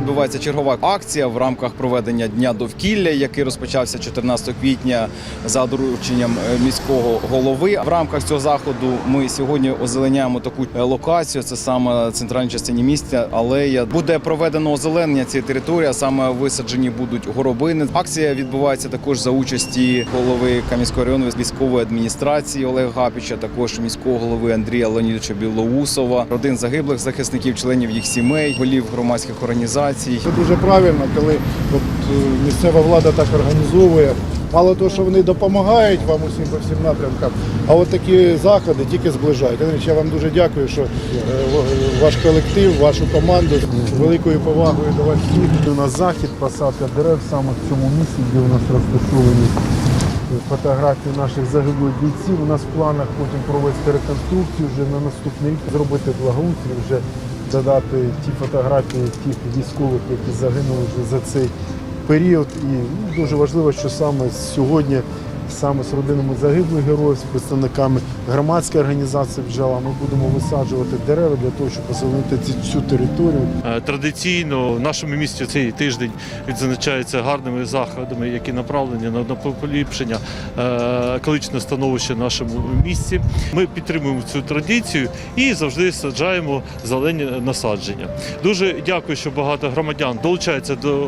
відбувається чергова акція в рамках проведення дня довкілля, який розпочався 14 квітня за дорученням е, міського голови. В рамках цього заходу ми сьогодні озеленяємо таку е, локацію. Це саме центральній частині міста. Алея буде проведено озеленення цієї території. а Саме висаджені будуть горобини. Акція відбувається також за участі голови Кам'янського району військової адміністрації Олега Гапіча, також міського голови Андрія Леонідовича Білоусова, родин загиблих захисників, членів їх сімей, голів громадських організацій. Це дуже правильно, коли от, е, місцева влада так організовує. Мало того, що вони допомагають вам усім по всім напрямкам, а от такі заходи тільки зближають. Андрій, я вам дуже дякую, що е, ваш колектив, вашу команду з великою повагою до вас всіх. У нас захід, посадка дерев саме в цьому місці, де у нас розташовані фотографії наших загиблих бійців. У нас в планах потім провести реконструкцію вже на наступний рік, зробити благоустрій, вже додати ті фотографії тих військових, які загинули вже за цей період. І ну, дуже важливо, що саме сьогодні. Саме з родинами загиблих героїв, з представниками громадської організації бджола ми будемо висаджувати дерева для того, щоб озеленити цю територію. Е, Традиційно в нашому місті цей тиждень відзначається гарними заходами, які направлені на поліпшення е, екологічного становища в нашому місті. Ми підтримуємо цю традицію і завжди саджаємо зелені насадження. Дуже дякую, що багато громадян долучаються до е,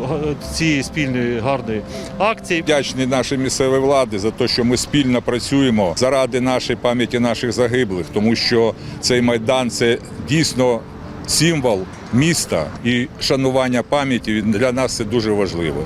цієї спільної гарної акції. Вдячний нашій місцевій владі за те, що ми спільно працюємо заради нашої пам'яті наших загиблих, тому що цей майдан це дійсно символ міста і шанування пам'яті для нас це дуже важливо.